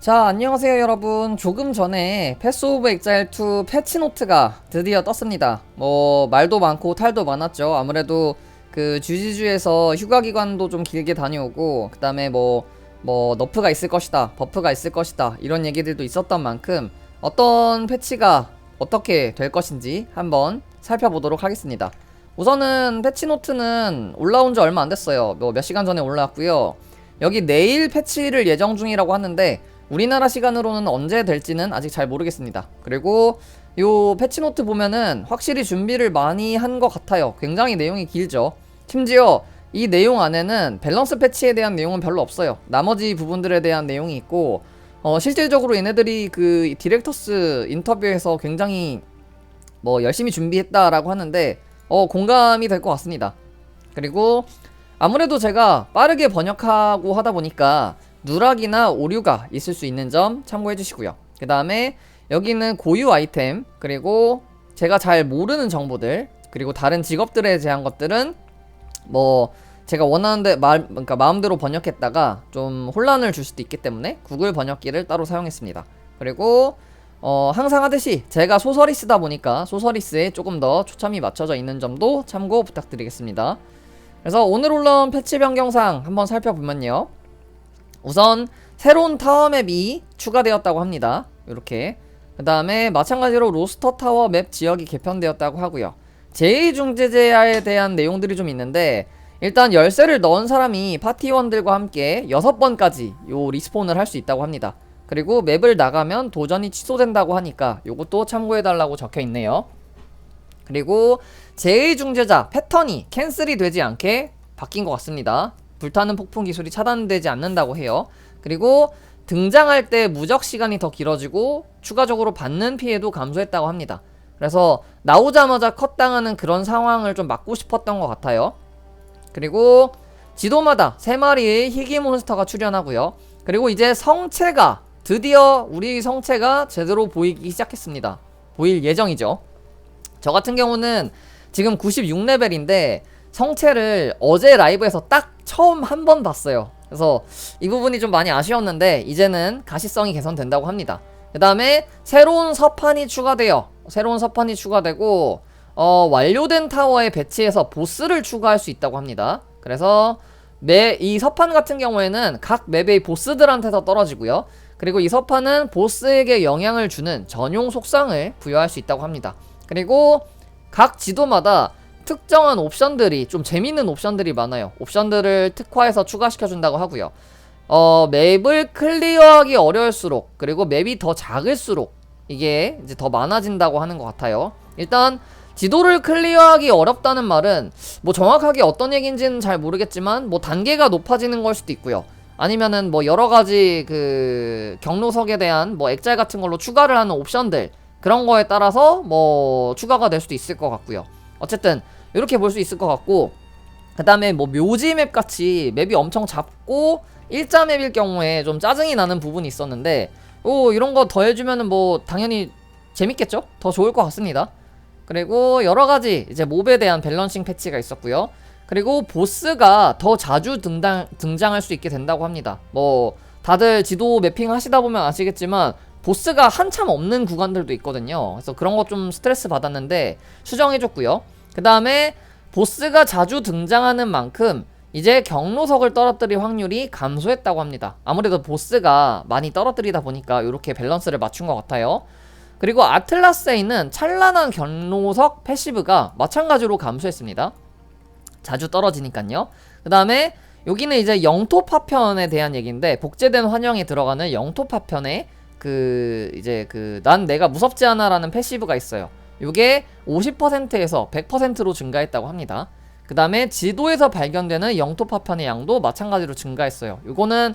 자 안녕하세요 여러분. 조금 전에 패스 오브 엑자일 2 패치노트가 드디어 떴습니다. 뭐 말도 많고 탈도 많았죠. 아무래도 그 주지주에서 휴가 기간도 좀 길게 다녀오고 그 다음에 뭐 뭐 너프가 있을 것이다 버프가 있을 것이다 이런 얘기들도 있었던 만큼 어떤 패치가 어떻게 될 것인지 한번 살펴보도록 하겠습니다. 우선은 패치노트는 올라온 지 얼마 안 됐어요. 뭐 몇 시간 전에 올라왔고요. 여기 내일 패치를 예정 중이라고 하는데 우리나라 시간으로는 언제 될지는 아직 잘 모르겠습니다. 그리고 요 패치노트 보면은 확실히 준비를 많이 한 것 같아요. 굉장히 내용이 길죠. 심지어 이 내용 안에는 밸런스 패치에 대한 내용은 별로 없어요. 나머지 부분들에 대한 내용이 있고 어, 실질적으로 얘네들이 그 디렉터스 인터뷰에서 굉장히 뭐 열심히 준비했다라고 하는데 어, 공감이 될 것 같습니다. 그리고 아무래도 제가 빠르게 번역하고 하다 보니까 누락이나 오류가 있을 수 있는 점 참고해 주시고요. 그 다음에 여기는 고유 아이템, 그리고 제가 잘 모르는 정보들, 그리고 다른 직업들에 대한 것들은 뭐 제가 원하는데 말, 그러니까 마음대로 번역했다가 좀 혼란을 줄 수도 있기 때문에 구글 번역기를 따로 사용했습니다. 그리고 어, 항상 하듯이 제가 소설이 쓰다 보니까 소설이스에 조금 더 초점이 맞춰져 있는 점도 참고 부탁드리겠습니다. 그래서 오늘 올라온 패치 변경상 한번 살펴보면요. 우선 새로운 타워 맵이 추가되었다고 합니다. 이렇게. 그 다음에 마찬가지로 로스터 타워 맵 지역이 개편되었다고 하고요. 제2중재제야에 대한 내용들이 좀 있는데 일단 열쇠를 넣은 사람이 파티원들과 함께 6번까지 요 리스폰을 할 수 있다고 합니다. 그리고 맵을 나가면 도전이 취소된다고 하니까 요것도 참고해달라고 적혀 있네요. 그리고 제2중재자 패턴이 캔슬이 되지 않게 바뀐 것 같습니다. 불타는 폭풍 기술이 차단되지 않는다고 해요. 그리고 등장할 때 무적 시간이 더 길어지고 추가적으로 받는 피해도 감소했다고 합니다. 그래서 나오자마자 컷 당하는 그런 상황을 좀 막고 싶었던 것 같아요. 그리고 지도마다 세 마리의 희귀 몬스터가 출현하고요. 그리고 이제 성체가 드디어 우리 성체가 제대로 보이기 시작했습니다. 보일 예정이죠. 저 같은 경우는 지금 96레벨인데 성체를 어제 라이브에서 딱 처음 한 번 봤어요. 그래서 이 부분이 좀 많이 아쉬웠는데 이제는 가시성이 개선된다고 합니다. 그 다음에 새로운 서판이 추가되어 새로운 서판이 추가되고 어, 완료된 타워에 배치해서 보스를 추가할 수 있다고 합니다. 그래서 매, 이 서판 같은 경우에는 각 맵의 보스들한테서 떨어지고요. 그리고 이 서판은 보스에게 영향을 주는 전용 속성을 부여할 수 있다고 합니다. 그리고 각 지도마다 특정한 옵션들이 좀 재밌는 옵션들이 많아요. 옵션들을 특화해서 추가시켜준다고 하고요. 어, 맵을 클리어하기 어려울수록 그리고 맵이 더 작을수록 이게 이제 더 많아진다고 하는 것 같아요. 일단 지도를 클리어하기 어렵다는 말은 뭐 정확하게 어떤 얘기인지는 잘 모르겠지만 뭐 단계가 높아지는 걸 수도 있고요. 아니면은 뭐 여러 가지 그 경로석에 대한 뭐 액자 같은 걸로 추가를 하는 옵션들 그런 거에 따라서 뭐 추가가 될 수도 있을 것 같고요. 어쨌든 이렇게 볼 수 있을 것 같고 그 다음에 뭐 묘지 맵 같이 맵이 엄청 작고 일자 맵일 경우에 좀 짜증이 나는 부분이 있었는데 오 이런 거 더해주면은 뭐 당연히 재밌겠죠? 더 좋을 것 같습니다. 그리고 여러 가지 이제 몹에 대한 밸런싱 패치가 있었고요. 그리고 보스가 더 자주 등장, 등장할 수 있게 된다고 합니다. 뭐 다들 지도 매핑 하시다 보면 아시겠지만 보스가 한참 없는 구간들도 있거든요. 그래서 그런 거 좀 스트레스 받았는데 수정해줬고요. 그 다음에 보스가 자주 등장하는 만큼 이제 경로석을 떨어뜨릴 확률이 감소했다고 합니다. 아무래도 보스가 많이 떨어뜨리다 보니까 이렇게 밸런스를 맞춘 것 같아요. 그리고 아틀라스에 있는 찬란한 경로석 패시브가 마찬가지로 감소했습니다. 자주 떨어지니까요. 그 다음에 여기는 이제 영토 파편에 대한 얘기인데 복제된 환영에 들어가는 영토 파편에 그 이제 그 난 내가 무섭지 않아라는 패시브가 있어요. 이게 50%에서 100%로 증가했다고 합니다. 그 다음에 지도에서 발견되는 영토 파편의 양도 마찬가지로 증가했어요. 이거는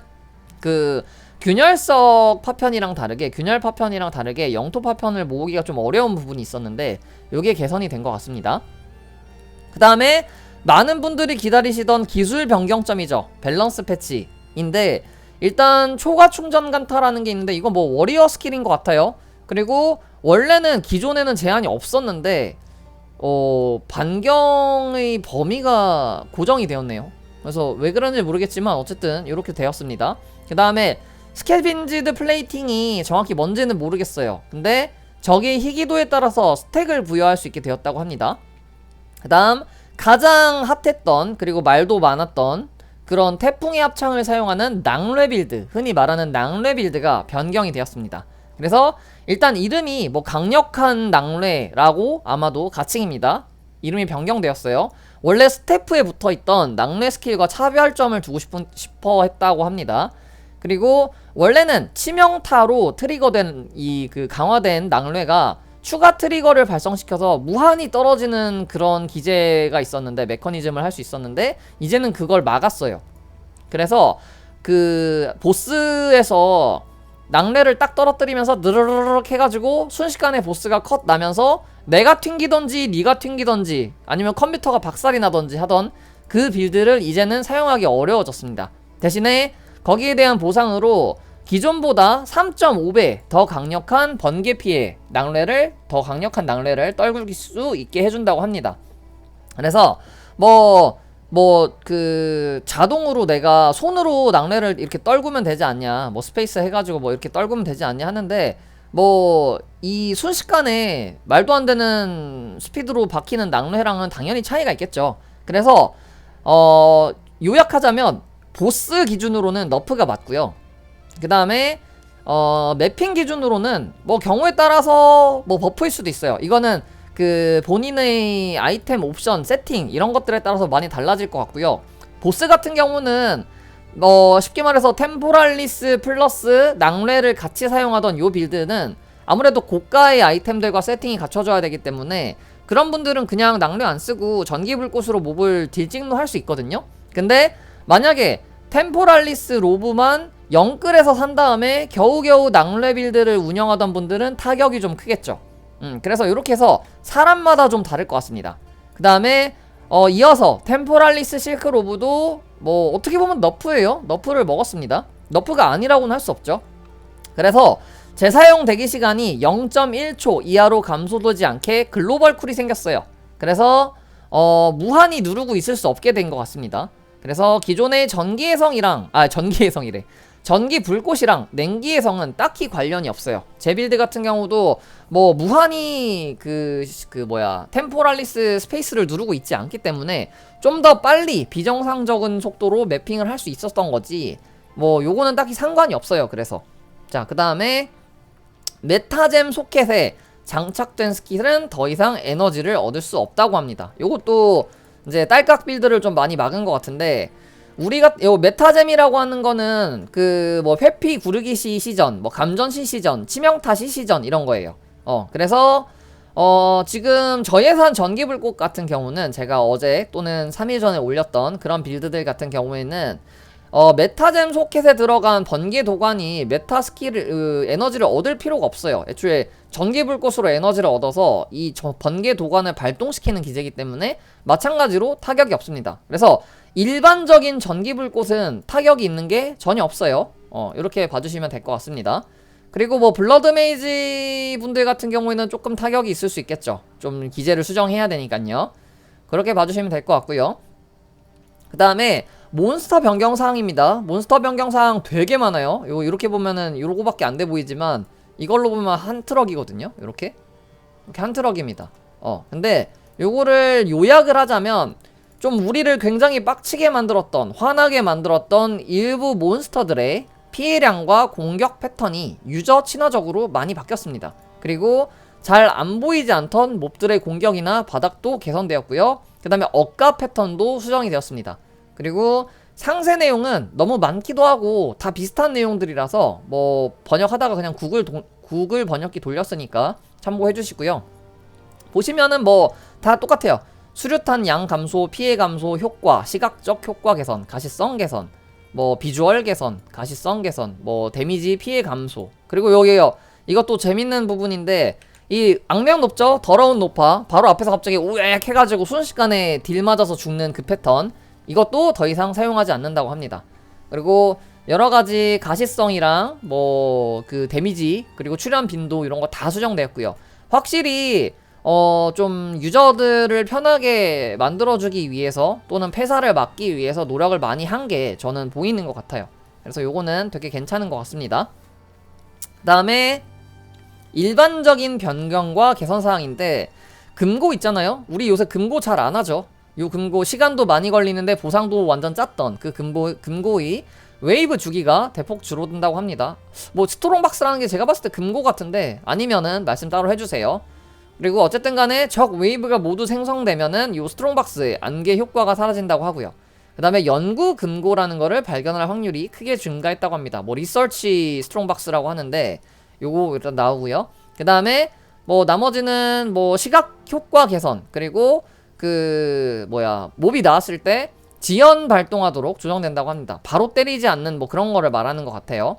그 균열석 파편이랑 다르게 균열 파편이랑 다르게 영토 파편을 모으기가 좀 어려운 부분이 있었는데 이게 개선이 된 것 같습니다. 그 다음에 많은 분들이 기다리시던 기술 변경점이죠. 밸런스 패치인데 일단 초과 충전 간타라는 게 있는데 이건 뭐 워리어 스킬인 것 같아요. 그리고 원래는 기존에는 제한이 없었는데 어 반경의 범위가 고정이 되었네요. 그래서 왜 그런지 모르겠지만 어쨌든 이렇게 되었습니다. 그 다음에 스캐빈지드 플레이팅이 정확히 뭔지는 모르겠어요. 근데 적의 희귀도에 따라서 스택을 부여할 수 있게 되었다고 합니다. 그 다음 가장 핫했던 그리고 말도 많았던 그런 태풍의 합창을 사용하는 낭뢰 빌드 흔히 말하는 낭뢰 빌드가 변경이 되었습니다. 그래서 일단 이름이 뭐 강력한 낭뢰라고 아마도 가칭입니다. 이름이 변경되었어요. 원래 스태프에 붙어 있던 낭뢰 스킬과 차별점을 두고 싶은, 싶어 했다고 합니다. 그리고 원래는 치명타로 트리거된 이 그 강화된 낭뢰가 추가 트리거를 발성시켜서 무한히 떨어지는 그런 기제가 있었는데 메커니즘을 할 수 있었는데 이제는 그걸 막았어요. 그래서 그 보스에서 낭뢰를 딱 떨어뜨리면서 느르르륵 해가지고 순식간에 보스가 컷 나면서 내가 튕기던지 네가 튕기던지 아니면 컴퓨터가 박살이 나던지 하던 그 빌드를 이제는 사용하기 어려워졌습니다. 대신에 거기에 대한 보상으로 기존보다 3.5배 더 강력한 번개 피해 낭뢰를 더 강력한 낭뢰를 떨굴 수 있게 해준다고 합니다. 그래서 뭐 뭐 그 자동으로 내가 손으로 낭뢰를 이렇게 떨구면 되지 않냐 뭐 스페이스 해가지고 뭐 이렇게 떨구면 되지 않냐 하는데 뭐 이 순식간에 말도 안 되는 스피드로 박히는 낭뢰랑은 당연히 차이가 있겠죠. 그래서 어 요약하자면 보스 기준으로는 너프가 맞고요. 그 다음에 어 매핑 기준으로는 뭐 경우에 따라서 뭐 버프일 수도 있어요. 이거는 그 본인의 아이템 옵션 세팅 이런 것들에 따라서 많이 달라질 것 같고요. 보스 같은 경우는 뭐 쉽게 말해서 템포랄리스 플러스 낭뢰를 같이 사용하던 요 빌드는 아무래도 고가의 아이템들과 세팅이 갖춰져야 되기 때문에 그런 분들은 그냥 낭뢰 안 쓰고 전기불꽃으로 몹을 딜찍노 할수 있거든요. 근데 만약에 템포랄리스 로브만 영끌에서 산 다음에 겨우겨우 낭뢰 빌드를 운영하던 분들은 타격이 좀 크겠죠. 음, 그래서 이렇게 해서 사람마다 좀 다를 것 같습니다. 그 다음에 어, 이어서 템포랄리스 실크 로브도 뭐 어떻게 보면 너프예요. 너프를 먹었습니다. 너프가 아니라고는 할 수 없죠. 그래서 재사용 대기 시간이 0.1초 이하로 감소되지 않게 글로벌 쿨이 생겼어요. 그래서 어, 무한히 누르고 있을 수 없게 된 것 같습니다. 그래서 기존의 전기의 성이랑 아 전기의 성이래 전기 불꽃이랑 냉기의 성은 딱히 관련이 없어요. 제 빌드 같은 경우도 뭐 무한히 그, 그 뭐야 템포랄리스 스페이스를 누르고 있지 않기 때문에 좀 더 빨리 비정상적인 속도로 매핑을 할 수 있었던 거지 뭐 요거는 딱히 상관이 없어요. 그래서 자 그 다음에 메타잼 소켓에 장착된 스킬은 더 이상 에너지를 얻을 수 없다고 합니다. 요것도 이제 딸깍 빌드를 좀 많이 막은 것 같은데 우리가 요 메타잼이라고 하는 거는 그 뭐 회피 구르기 시 시전, 뭐 감전 시 시전, 치명타 시 시전 이런 거예요. 어 그래서 어 지금 저예산 전기불꽃 같은 경우는 제가 어제 또는 3일 전에 올렸던 그런 빌드들 같은 경우에는 어 메타잼 소켓에 들어간 번개 도관이 메타 스킬을 으, 에너지를 얻을 필요가 없어요. 애초에 전기불꽃으로 에너지를 얻어서 이 저, 번개 도관을 발동시키는 기제이기 때문에 마찬가지로 타격이 없습니다. 그래서 일반적인 전기불꽃은 타격이 있는 게 전혀 없어요. 어, 이렇게 봐주시면 될 것 같습니다. 그리고 뭐 블러드 메이지 분들 같은 경우에는 조금 타격이 있을 수 있겠죠. 좀 기제를 수정해야 되니까요. 그렇게 봐주시면 될 것 같고요. 그 다음에 몬스터 변경 사항입니다. 몬스터 변경 사항 되게 많아요. 요 이렇게 보면은 요거밖에 안 돼 보이지만 이걸로 보면 한 트럭이거든요. 이렇게 이렇게 한 트럭입니다. 어 근데 요거를 요약을 하자면 좀 우리를 굉장히 빡치게 만들었던 화나게 만들었던 일부 몬스터들의 피해량과 공격 패턴이 유저 친화적으로 많이 바뀌었습니다. 그리고 잘 안 보이지 않던 몹들의 공격이나 바닥도 개선되었고요. 그 다음에 억가 패턴도 수정이 되었습니다. 그리고 상세 내용은 너무 많기도 하고 다 비슷한 내용들이라서 뭐 번역하다가 그냥 구글 도, 구글 번역기 돌렸으니까 참고해 주시고요. 보시면은 뭐 다 똑같아요. 수류탄 양 감소, 피해 감소, 효과, 시각적 효과 개선, 가시성 개선, 뭐 비주얼 개선, 가시성 개선, 뭐 데미지 피해 감소. 그리고 여기요. 이것도 재밌는 부분인데 이 악명 높죠? 더러운 높아. 바로 앞에서 갑자기 우액 해가지고 순식간에 딜 맞아서 죽는 그 패턴. 이것도 더 이상 사용하지 않는다고 합니다. 그리고 여러 가지 가시성이랑 뭐 그 데미지 그리고 출연 빈도 이런 거 다 수정되었고요. 확실히 어 좀 유저들을 편하게 만들어주기 위해서 또는 폐사를 막기 위해서 노력을 많이 한 게 저는 보이는 것 같아요. 그래서 요거는 되게 괜찮은 것 같습니다. 그 다음에 일반적인 변경과 개선 사항인데 금고 있잖아요. 우리 요새 금고 잘 안 하죠. 요 금고 시간도 많이 걸리는데 보상도 완전 짰던 그 금고 금고이 웨이브 주기가 대폭 줄어든다고 합니다. 뭐 스트롱박스라는 게 제가 봤을 때 금고 같은데 아니면은 말씀 따로 해주세요. 그리고 어쨌든 간에 적 웨이브가 모두 생성되면은 요 스트롱박스의 안개 효과가 사라진다고 하고요. 그 다음에 연구 금고라는 거를 발견할 확률이 크게 증가했다고 합니다. 뭐 리서치 스트롱박스라고 하는데 요거 일단 나오고요. 그 다음에 뭐 나머지는 뭐 시각 효과 개선 그리고 그 뭐야 몹이 나왔을 때 지연 발동하도록 조정된다고 합니다. 바로 때리지 않는 뭐 그런 거를 말하는 것 같아요.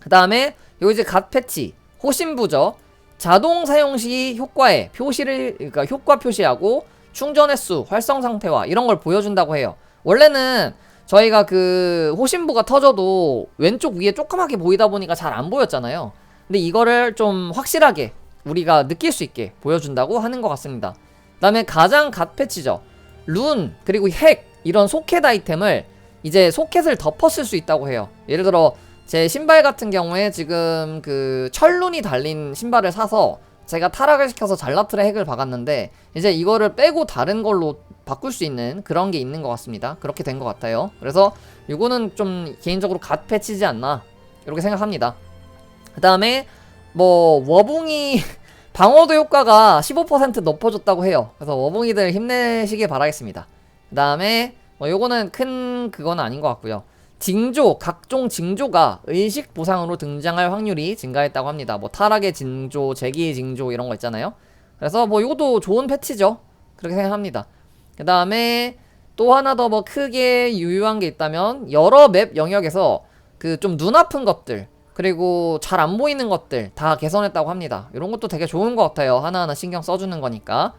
그 다음에 요 이제 갓 패치 호신부죠. 자동 사용 시 효과에 표시를 그러니까 효과 표시하고 충전 횟수, 활성 상태와 이런 걸 보여준다고 해요. 원래는 저희가 그 호신부가 터져도 왼쪽 위에 조그맣게 보이다 보니까 잘 안 보였잖아요. 근데 이거를 좀 확실하게 우리가 느낄 수 있게 보여준다고 하는 것 같습니다. 그다음에 가장 갓 패치죠. 룬 그리고 핵 이런 소켓 아이템을 이제 소켓을 덮었을 수 있다고 해요. 예를 들어 제 신발 같은 경우에 지금 그 철룬이 달린 신발을 사서 제가 타락을 시켜서 잘라트의 핵을 박았는데 이제 이거를 빼고 다른 걸로 바꿀 수 있는 그런 게 있는 것 같습니다. 그렇게 된 것 같아요. 그래서 이거는 좀 개인적으로 갓 패치지 않나 이렇게 생각합니다. 그 다음에 뭐 워붕이 방어도 효과가 15% 높아졌다고 해요. 그래서 워붕이들 힘내시길 바라겠습니다. 그 다음에 뭐 요거는 큰 그건 아닌 것 같고요. 징조, 각종 징조가 의식 보상으로 등장할 확률이 증가했다고 합니다. 뭐 타락의 징조, 재기의 징조 이런 거 있잖아요. 그래서 뭐 이것도 좋은 패치죠. 그렇게 생각합니다. 그 다음에 또 하나 더 뭐 크게 유효한 게 있다면 여러 맵 영역에서 그 좀 눈 아픈 것들 그리고 잘 안 보이는 것들 다 개선했다고 합니다. 이런 것도 되게 좋은 것 같아요. 하나하나 신경 써주는 거니까.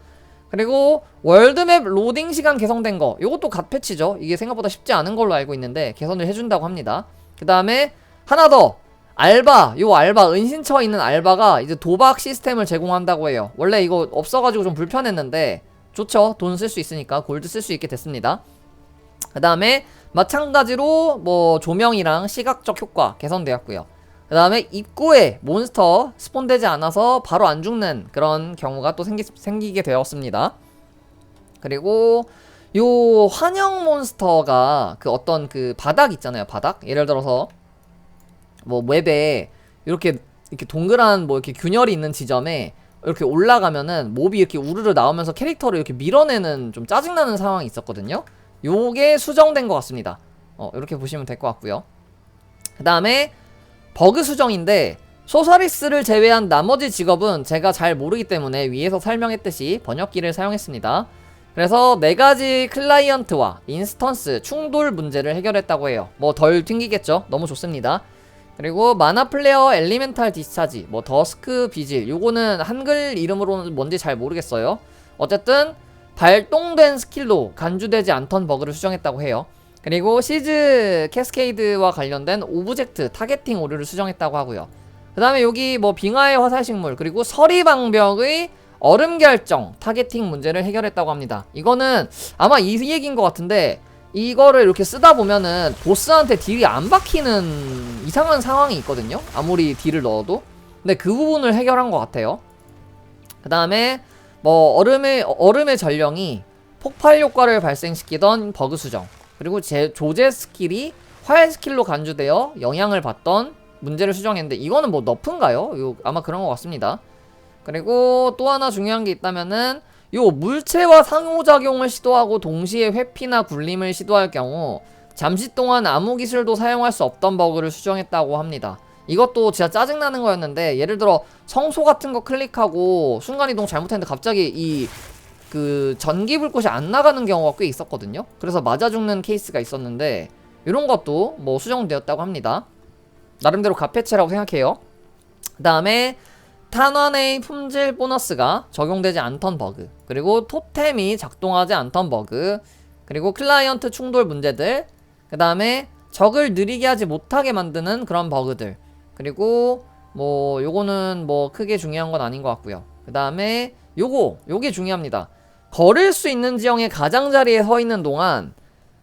그리고 월드맵 로딩 시간 개선된 거 이것도 갓 패치죠. 이게 생각보다 쉽지 않은 걸로 알고 있는데 개선을 해준다고 합니다. 그 다음에 하나 더 알바 요 알바 은신처 있는 알바가 이제 도박 시스템을 제공한다고 해요. 원래 이거 없어가지고 좀 불편했는데 좋죠. 돈 쓸 수 있으니까 골드 쓸 수 있게 됐습니다. 그 다음에 마찬가지로 뭐 조명이랑 시각적 효과 개선되었고요. 그 다음에 입구에 몬스터 스폰되지 않아서 바로 안 죽는 그런 경우가 또 생기, 생기게 되었습니다. 그리고 요 환영 몬스터가 그 어떤 그 바닥 있잖아요. 바닥. 예를 들어서 뭐 웹에 이렇게 이렇게 동그란 뭐 이렇게 균열이 있는 지점에 이렇게 올라가면은 몹이 이렇게 우르르 나오면서 캐릭터를 이렇게 밀어내는 좀 짜증나는 상황이 있었거든요. 요게 수정된 것 같습니다. 어, 이렇게 보시면 될 것 같고요. 그 다음에 버그 수정인데 소서리스를 제외한 나머지 직업은 제가 잘 모르기 때문에 위에서 설명했듯이 번역기를 사용했습니다. 그래서 네 가지 클라이언트와 인스턴스 충돌 문제를 해결했다고 해요. 뭐 덜 튕기겠죠? 너무 좋습니다. 그리고 마나 플레어 엘리멘탈 디스차지, 뭐 더스크 비질, 요거는 한글 이름으로는 뭔지 잘 모르겠어요. 어쨌든 발동된 스킬로 간주되지 않던 버그를 수정했다고 해요. 그리고 시즈 캐스케이드와 관련된 오브젝트 타겟팅 오류를 수정했다고 하고요. 그 다음에 여기 뭐 빙하의 화살식물 그리고 서리방벽의 얼음 결정 타겟팅 문제를 해결했다고 합니다. 이거는 아마 이 얘기인 것 같은데 이거를 이렇게 쓰다 보면은 보스한테 딜이 안 박히는 이상한 상황이 있거든요. 아무리 딜을 넣어도. 근데 그 부분을 해결한 것 같아요. 그 다음에 뭐 얼음의 얼음의 전령이 폭발 효과를 발생시키던 버그 수정 그리고 제 조제 스킬이 활 스킬로 간주되어 영향을 받던 문제를 수정했는데 이거는 뭐 너프인가요? 요 아마 그런 것 같습니다. 그리고 또 하나 중요한 게 있다면은 요 물체와 상호작용을 시도하고 동시에 회피나 굴림을 시도할 경우 잠시 동안 아무 기술도 사용할 수 없던 버그를 수정했다고 합니다. 이것도 진짜 짜증나는 거였는데 예를 들어 성소 같은 거 클릭하고 순간이동 잘못했는데 갑자기 이 그 전기 불꽃이 안 나가는 경우가 꽤 있었거든요. 그래서 맞아 죽는 케이스가 있었는데 이런 것도 뭐 수정되었다고 합니다. 나름대로 가패치라고 생각해요. 그 다음에 탄환의 품질 보너스가 적용되지 않던 버그 그리고 토템이 작동하지 않던 버그 그리고 클라이언트 충돌 문제들 그 다음에 적을 느리게 하지 못하게 만드는 그런 버그들 그리고 뭐 요거는 뭐 크게 중요한 건 아닌 것 같고요 그 다음에 요거 요게 중요합니다 걸을 수 있는 지형의 가장자리에 서 있는 동안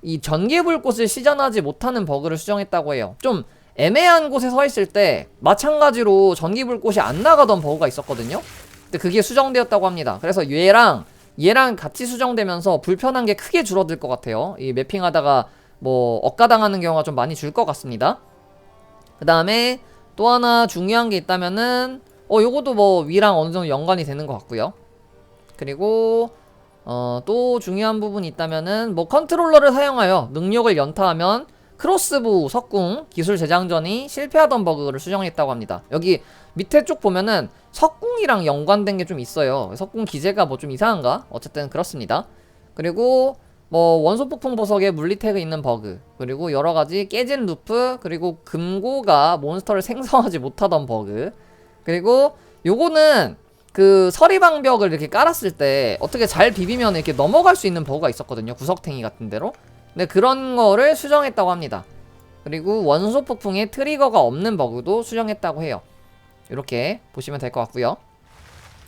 이 전기불꽃을 시전하지 못하는 버그를 수정했다고 해요. 좀 애매한 곳에 서 있을 때 마찬가지로 전기불꽃이 안 나가던 버그가 있었거든요. 근데 그게 수정되었다고 합니다. 그래서 얘랑 얘랑 같이 수정되면서 불편한 게 크게 줄어들 것 같아요. 이 매핑하다가 뭐 억가당하는 경우가 좀 많이 줄 것 같습니다. 그 다음에 또 하나 중요한 게 있다면은 어 요것도 뭐 위랑 어느 정도 연관이 되는 것 같고요. 그리고 어 또 중요한 부분이 있다면은 뭐 컨트롤러를 사용하여 능력을 연타하면 크로스보우 석궁 기술 재장전이 실패하던 버그를 수정했다고 합니다. 여기 밑에 쭉 보면은 석궁이랑 연관된 게 좀 있어요. 석궁 기제가 뭐 좀 이상한가? 어쨌든 그렇습니다. 그리고 뭐 원소 폭풍 보석에 물리 태그 있는 버그 그리고 여러 가지 깨진 루프 그리고 금고가 몬스터를 생성하지 못하던 버그 그리고 요거는 그 서리방벽을 이렇게 깔았을 때 어떻게 잘 비비면 이렇게 넘어갈 수 있는 버그가 있었거든요. 구석탱이 같은 데로. 근데 그런 거를 수정했다고 합니다. 그리고 원소 폭풍에 트리거가 없는 버그도 수정했다고 해요. 이렇게 보시면 될 것 같고요.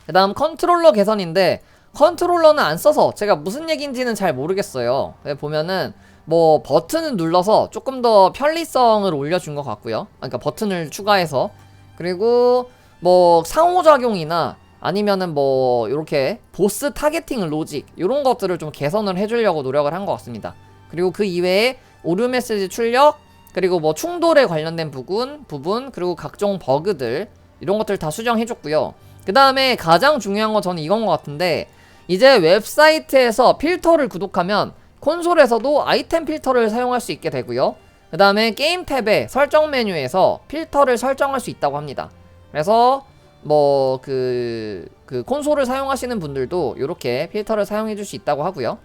그 다음 컨트롤러 개선인데 컨트롤러는 안 써서 제가 무슨 얘기인지는 잘 모르겠어요. 근데 보면은 뭐 버튼을 눌러서 조금 더 편리성을 올려준 것 같고요. 아, 그러니까 버튼을 추가해서. 그리고 뭐 상호작용이나 아니면은 뭐 이렇게 보스 타겟팅 로직 이런 것들을 좀 개선을 해주려고 노력을 한 것 같습니다. 그리고 그 이외에 오류 메시지 출력 그리고 뭐 충돌에 관련된 부분 부분 그리고 각종 버그들 이런 것들 다 수정해줬고요. 그 다음에 가장 중요한 건 저는 이건 것 같은데 이제 웹사이트에서 필터를 구독하면 콘솔에서도 아이템 필터를 사용할 수 있게 되고요. 그 다음에 게임 탭의 설정 메뉴에서 필터를 설정할 수 있다고 합니다. 그래서 뭐그그 콘솔을 사용하시는 분들도 이렇게 필터를 사용해 줄 수 있다고 하고요.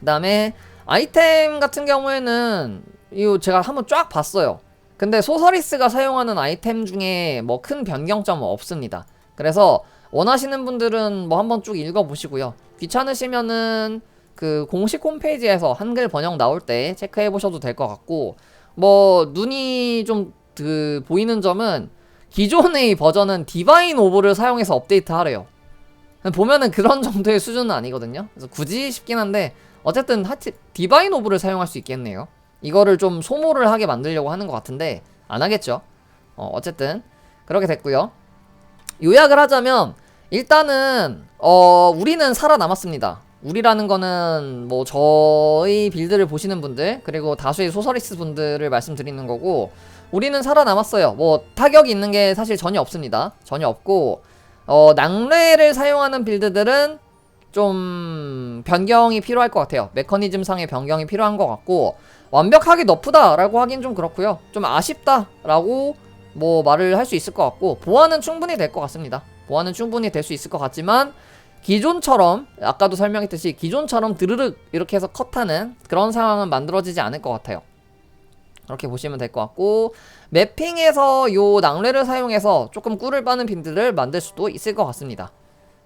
그 다음에 아이템 같은 경우에는 이거 제가 한번 쫙 봤어요. 근데 소서리스가 사용하는 아이템 중에 뭐 큰 변경점은 없습니다. 그래서 원하시는 분들은 뭐 한번 쭉 읽어보시고요. 귀찮으시면은 그 공식 홈페이지에서 한글 번역 나올 때 체크해 보셔도 될 것 같고 뭐 눈이 좀 그 보이는 점은 기존의 버전은 디바인 오브를 사용해서 업데이트 하래요. 보면은 그런 정도의 수준은 아니거든요. 그래서 굳이 싶긴 한데 어쨌든 하트 디바인 오브를 사용할 수 있겠네요. 이거를 좀 소모를 하게 만들려고 하는 것 같은데 안 하겠죠. 어, 어쨌든 그렇게 됐고요. 요약을 하자면 일단은 어 우리는 살아남았습니다. 우리라는 거는 뭐 저희 빌드를 보시는 분들 그리고 다수의 소설리스 분들을 말씀드리는 거고 우리는 살아남았어요. 뭐 타격이 있는 게 사실 전혀 없습니다. 전혀 없고 어 낭뢰를 사용하는 빌드들은 좀 변경이 필요할 것 같아요. 메커니즘 상의 변경이 필요한 것 같고 완벽하게 너프다라고 하긴 좀 그렇고요. 좀 아쉽다라고 뭐 말을 할 수 있을 것 같고 보완은 충분히 될 것 같습니다. 보완은 충분히 될 수 있을 것 같지만 기존처럼 아까도 설명했듯이 기존처럼 드르륵 이렇게 해서 컷하는 그런 상황은 만들어지지 않을 것 같아요. 그렇게 보시면 될 것 같고 매핑에서 요 낭뢰를 사용해서 조금 꿀을 빠는 빈들을 만들 수도 있을 것 같습니다.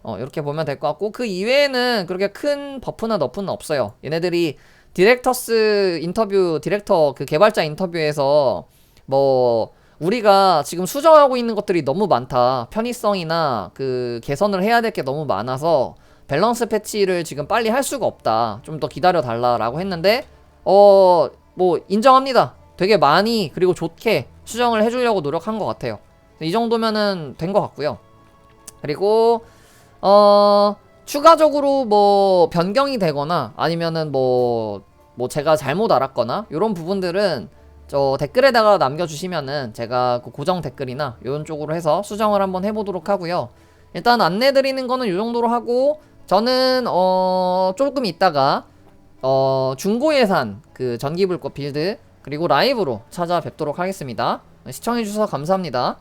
어, 이렇게 보면 될 것 같고 그 이외에는 그렇게 큰 버프나 너프는 없어요. 얘네들이 디렉터스 인터뷰 디렉터 그 개발자 인터뷰에서 뭐 우리가 지금 수정하고 있는 것들이 너무 많다. 편의성이나 그 개선을 해야 될 게 너무 많아서 밸런스 패치를 지금 빨리 할 수가 없다. 좀 더 기다려 달라라고 했는데 어 뭐 인정합니다. 되게 많이 그리고 좋게 수정을 해주려고 노력한 것 같아요. 이 정도면은 된 것 같고요. 그리고 어 추가적으로 뭐 변경이 되거나 아니면은 뭐뭐 제가 잘못 알았거나 이런 부분들은 저 댓글에다가 남겨주시면은 제가 그 고정 댓글이나 이런 쪽으로 해서 수정을 한번 해보도록 하고요. 일단 안내 드리는 거는 이 정도로 하고 저는 어 조금 있다가 어 중고 예산 그 전기불꽃 빌드 그리고 라이브로 찾아뵙도록 하겠습니다. 시청해주셔서 감사합니다.